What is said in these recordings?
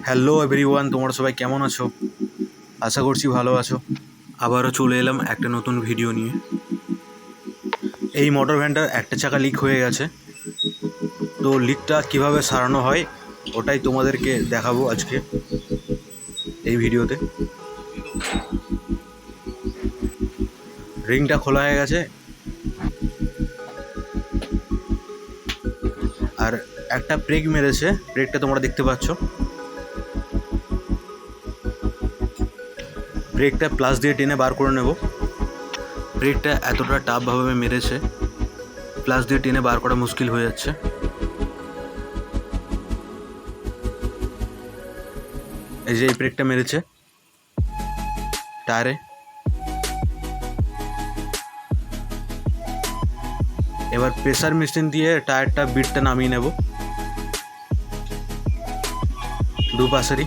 Hello everyone তোমরা সবাই কেমন আছো? আশা করছি ভালো আছো। আবারও চলে এলাম একটা নতুন ভিডিও নিয়ে। এই মোটর ভ্যানটার একটা চাকা লিক হয়ে গেছে। তো লিকটা কীভাবে সারানো হয়, ওটাই তোমাদেরকে দেখাবো আজকে এই ভিডিওতে রিংটা খোলা হয়ে গেছে। আর একটা ব্রেক মেরেছে। ব্রেকটা তোমরা দেখতে পাচ্ছ। ব্রেকটা প্লাস দিয়ে টেনে বার করে নেব। ব্রেকটা এতটা টাফভাবে মেরেছে প্লাস দিয়ে টেনে বার করা মুশকিল হয়ে যাচ্ছে। এই যে এই ব্রেকটা মেরেছে টায়ারে এবার প্রেসার মেশিন দিয়ে টায়ারটা বিটটা নামিয়ে নেব। দু পাশেরই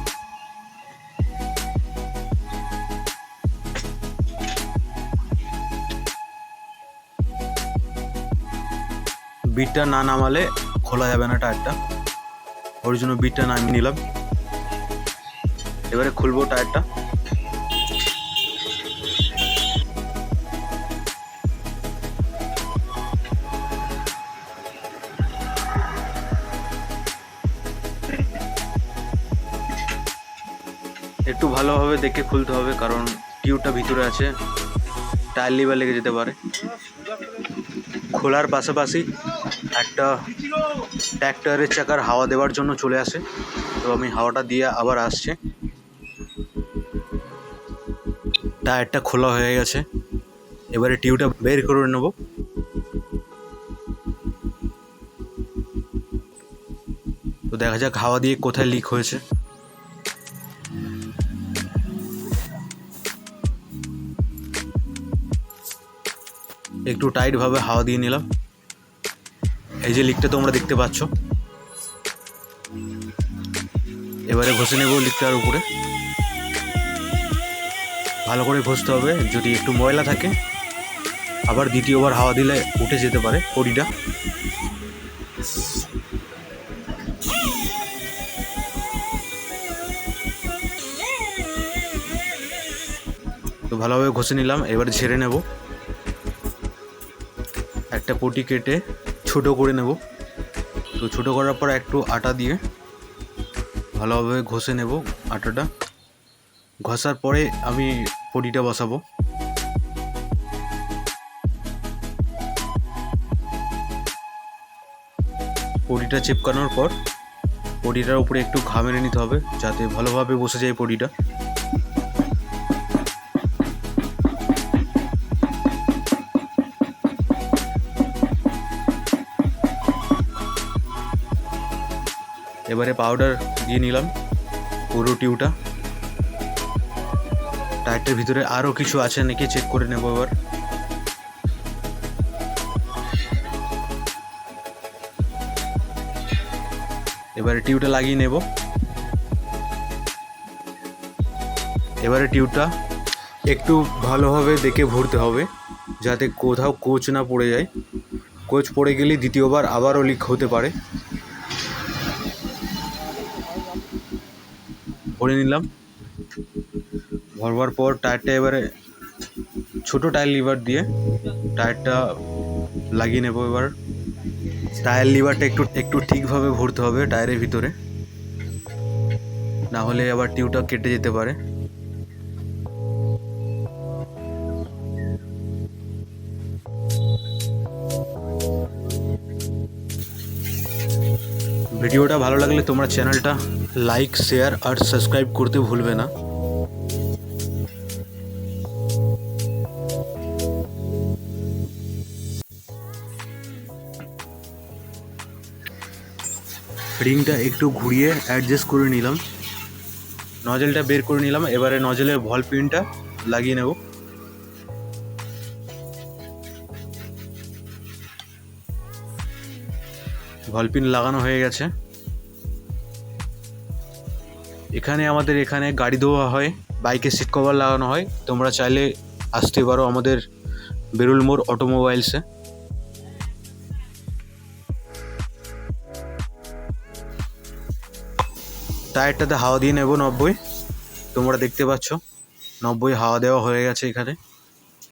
বিটটা না নামালে খোলা যাবে না টায়ারটা। ওর জন্য বিটটা নামিয়ে নিলাম। এবারে খুলবো টায়ারটা। একটু ভালোভাবে দেখে খুলতে হবে, কারণ টিউবটা ভিতরে আছে। টায়ার লিভার লেগে যেতে পারে। খোলার পাশাপাশি একটা ট্র্যাক্টরের চাকার হাওয়া দেওয়ার জন্য চলে আসে তো আমি হাওয়াটা দিয়ে আবার আসছে। টায়ারটা খোলা হয়ে গেছে। এবারে টিউবটা বের করে নেব। তো দেখা যাক হাওয়া দিয়ে কোথায় লিক হয়েছে। একটু টাইটভাবে হাওয়া দিয়ে নিলাম। এই যে লিকটা তোমরা দেখতে পাচ্ছ। এবারে ঘষে নেব লিকটার উপরে। ভালো করে ঘষতে হবে, যদি একটু ময়লা থাকে। আবার দ্বিতীয়বার হাওয়া দিলে উঠে যেতে পারে পরিটা তো ভালোভাবে ঘষে নিলাম, এবার ঝেড়ে নেব। একটা পটি কেটে ছোট করে নেব। তো ছোটো করার পর একটু আটা দিয়ে ভালোভাবে ঘষে নেব আটাটা। ঘষার পরে আমি পটিটা বসাবো। পটিটা চেপকানোর পর পটিটার উপরে একটু ঘা মেরে নিতে হবে, যাতে ভালোভাবে বসে যায় পটিটা। এবারে পাউডার দিয়ে নিলাম পুরো টিউটা টায়ারটার ভিতরে আরও কিছু আছে নাকি চেক করে নেব এবার। এবারে টিউটা লাগিয়ে নেব। এবারে টিউটা একটু ভালোভাবে দেখে ভরতে হবে, যাতে কোথাও কোচ না পড়ে যায়। কোচ পড়ে গেলে দ্বিতীয়বার আবারও লিক হতে পারে। ভরে নিলাম। ভরবার পর টায়ারটা এবারে ছোট টায়ার লিভার দিয়ে টায়ারটা লাগিয়ে নেব এবার। টায়ার লিভারটা একটু একটু ঠিকভাবে ভরতে হবে টায়ারের ভিতরে। না হলে আবার টিউটা কেটে যেতে পারে। ভিডিওটা ভালো লাগলে তোমরা চ্যানেলটা লাইক শেয়ার আর সাবস্ক্রাইব করতে ভুলবে না। রিংটা একটু ঘুরিয়ে অ্যাডজাস্ট করে নিলাম। নজেলটা বের করে নিলাম, এবারে নজেলের ভল পিনটা লাগিয়ে নেব। ভল পিন লাগানো হয়ে গেছে। এখানে আমাদের এখানে গাড়ি ধোয়া হয় বাইকে সিট কভার লাগানো হয়। তোমরা চাইলে আসতে পারো আমাদের বেরুল মোড় অটোমোবাইলসে টায়ারটাতে হাওয়া দিয়ে নেব নব্বই। তোমরা দেখতে পাচ্ছ, নব্বই হাওয়া দেওয়া হয়ে গেছে এখানে।